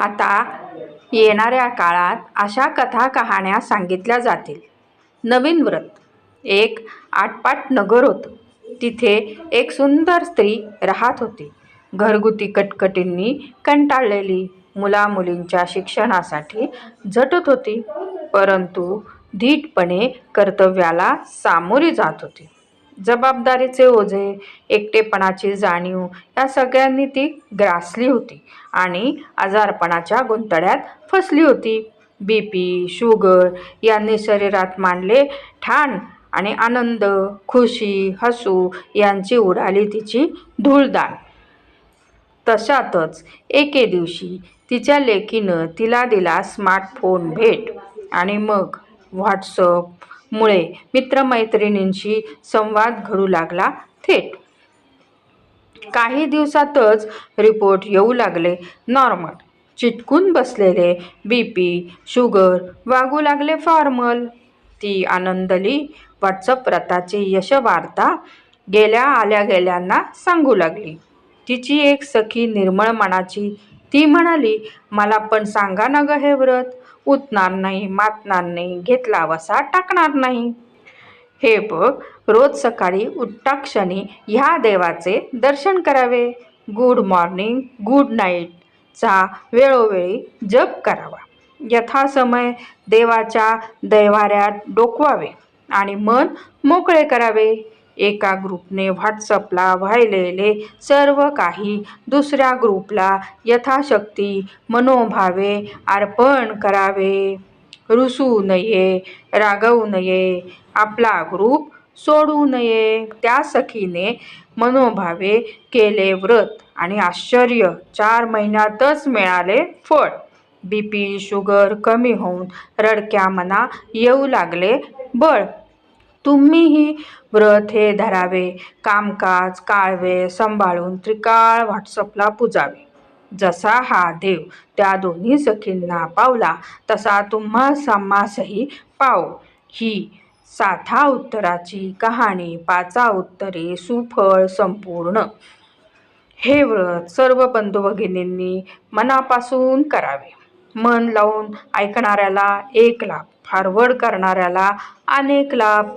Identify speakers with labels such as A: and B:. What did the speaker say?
A: आता येणाऱ्या काळात अशा कथा कहाण्या सांगितल्या जातील. नवीन व्रत एक आटपाट नगर होतं. तिथे एक सुंदर स्त्री राहत होती. घरगुती कटकटींनी कंटाळलेली मुलामुलींच्या शिक्षणासाठी झटत होती परंतु धीटपणे कर्तव्याला सामोरी जात होती. जबाबदारीचे ओझे एकटेपणाची जाणीव या सगळ्यांनी ती ग्रासली होती आणि आजारपणाच्या गुंतड्यात फसली होती. बी पी शुगर यांनी शरीरात मांडले ठाण आणि आनंद खुशी हसू यांची उडाली तिची धूळदाण. तशातच एके दिवशी तिच्या लेकीनं तिला दिला स्मार्टफोन भेट आणि मग व्हॉट्सअप मुळे मित्रमैत्रिणींशी संवाद घडू लागला थेट. काही दिवसातच रिपोर्ट येऊ लागले नॉर्मल. चिटकून बसलेले बी पी शुगर वागू लागले फॉर्मल. ती आनंदली व्हॉट्सअप रथाची यशवार्ता गेल्या आल्या गेल्यांना सांगू लागली. तिची एक सखी निर्मळ मनाची ती म्हणाली मला पण सांगा ना गं हे व्रत. उतणार नाही मातणार नाही घेतला वसा टाकणार नाही. हे बघ रोज सकाळी उठ्ठाक्षणी ह्या देवाचे दर्शन करावे. गुड मॉर्निंग गुड नाईटचा वेळोवेळी जप करावा. यथासमय देवाच्या दैवाऱ्यात डोकवावे आणि मन मोकळे करावे. एका ग्रुपने व्हॉट्सअपला वाहिलेले सर्व काही दुसऱ्या ग्रुपला यथाशक्ती मनोभावे अर्पण करावे. रुसू नये रागवू नये आपला ग्रुप सोडू नये. त्या सखीने मनोभावे केले व्रत आणि आश्चर्य. चार महिन्यातच मिळाले फळ. बी पी शुगर कमी होऊन रडक्या मना येऊ लागले बळ. तुम्हीही व्रत हे धरावे कामकाज काळवे सांभाळून त्रिकाळ व्हॉट्सअपला पुजावे. जसा हा देव त्या दोन्ही सखींना पावला तसा तुम्हा समासही पाव. ही साथा उत्तराची कहाणी पाचा उत्तरे सुफळ संपूर्ण. हे व्रत सर्व बंधू भगिनींनी मनापासून करावे. मन लावून ऐकणाऱ्याला एक लाभ फॉरवर्ड करणाऱ्याला अनेक लाभ